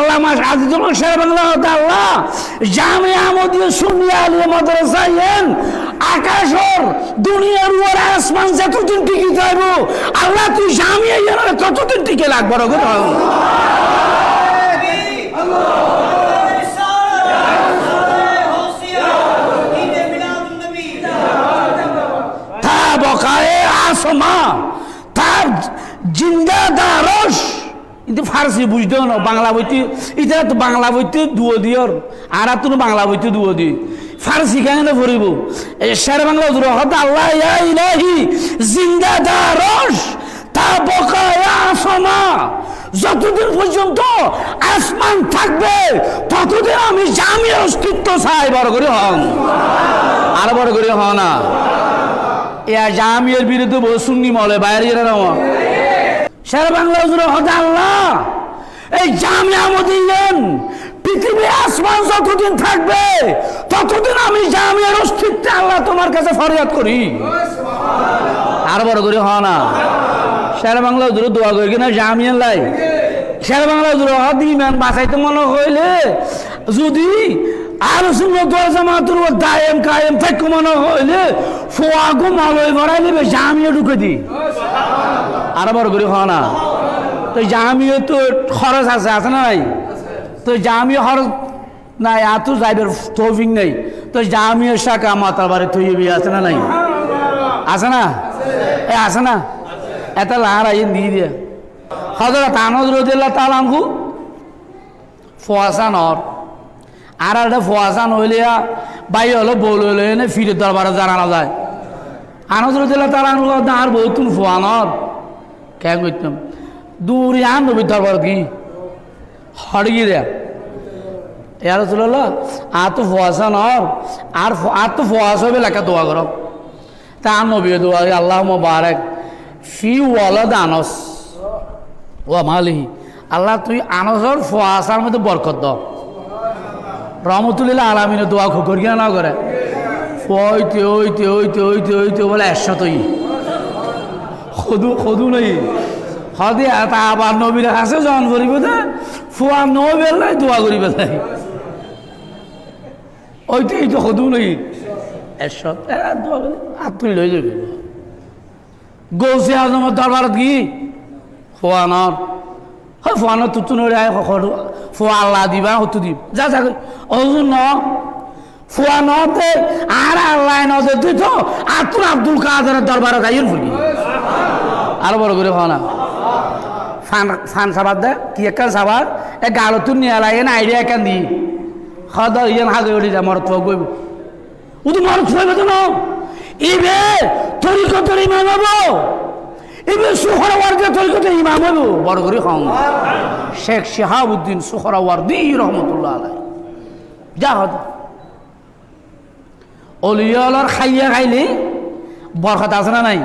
আল্লাহ আজিজুল শের বাংলা হতে আল্লাহ, জামে আমদীয় সুনিয়া আলিয়া মাদ্রাসায়েন আকাশর দুনিয়ার উপর আসমান যতদিন টিকে যাইব আল্লাহ তুই জামিয়া ইয়ারে ততদিন টিকে লাগবো তা বকায়ে আসমা তার জিন্দা কিন্তু ফার্সি বুঝতেও না বাংলা বইতে এটা তো বাংলা বইতে দুয়ো দিয়র আর তো বাংলা বইতে দুয়ো দি। ফার্সি কেন পড়িব শের বাংলা দুর হত, আল্লাহ ইলাহি, জিন্দা দারস তা বকায়ে আসমা। যতদিন পর্যন্ত আসমান থাকবে, ততদিন আমি জামির অস্তিত্ব চাই বড় করে হন আর বড় করে হন না। এয়া জামিয়ার বিরুদ্ধে বহু সুন্নি মলে বাইরে যেটা শের বাংলা হুজুর হতে আল্লাহ এই জামিয়া মদিন পৃথিবী আসমান যতদিন থাকবে, ততদিন আমি জামিয়ার অস্তিত্বে আল্লাহ তোমার কাছে ফরিয়াদ করি। আর বড় করে হ না। শের বাংলা হুজুর, দোয়া করি কিনা জামিয়ার লাই। শের বাংলা হুজুর হত ইমান বাঁচাইতে মনে হইলে যদি আর জামাতুর দায়েম কায়েম থেকে মনে হইলে, ফোয়াগো মালয় ভরাই নেবে, জামিয়া ঢুকে দি। আর বড় করে হ না। তো জামিও তো খরচ আছে আছে না নাই তো জামিও খরচ নাই এত যাইবার তৌফিক নেই। তো জামিও শাখা মাতার বাড়ি থইবি আছে না নাই? আছে না? এ, আছে না? এটা লাহার আইন দিয়ে। দিয়ে হজরত আনন্দ রদিল্লা তালাঙ্গু ফোয়াসান হর আর একটা ফোয়াসান হইলে বাই হলো বল হইলে ফিরে দরবারে জানানো যায়। আনন্দ রদিল্লা তালাঙ্গু আর বহুতুন ফোয়ানর কেন করতাম দূর আন নবী দরবার কি? হড়গি রে ইয়ার চলল আর তো ফোয়াসা নর, আর আর তো ফোয়াস হবে লেখা দোয়া করো। তা আন নবী দোয়া আল্লাহ মোবারক ফি ওয়ালাদ আনস ও মালিহি। আল্লাহ তুই আনসর ফোয়াসার মধ্যে বরকত দ রহমতুল্লাহ আলামিনে দোয়া খোকর কিনা না করে। ওইতে ওইতে ওইতে ওইতে ওইতে বলে একশতই সদু সদু নেই। সদে এটা আবার নবীর কাছে জন করিব দে ফুয়া নবেল নাই, দোয়া করিব নাই ওইতে এইটো সদু নেই। এশত দোয়া করি যাবি। গৌসে আজমের দরবারত কি? ফোয়ানৰ হয় ফোৱানৰ তুতু নৰি আই সখৰ ফোৱা আল্লাহ দিবা, সতু দিম। যা যা অজুন ন। ফোৱা নহতে আর আল্লাহ নজর তুই তো আর তোর আব্দুল কাদের দরবারে গাইয়ের ফুলকি আরও বড় করে হওয়া না ফান ফান সাবাদ দে কি একটা সাবাদ এ গালতুন নিয়ে লাগে না আইডিয়া একান দি দাওয়া ইয়ান হাগে উঠি যা মরত গইব। উদু মরত ফুয়াইবে তো না। ইবে তরিকতের ইমাম হব ইবে সুহরাওয়ার্দে তরিকতের ইমাম হব বড় করে খাওয়া শেখ শিহাবুদ্দিন সুহরাওয়ার্দি রহমতুল্লাহ আলাই যা হদ। অলিয়ালার খাইয়া খাইলে বরকত আছে না নাই?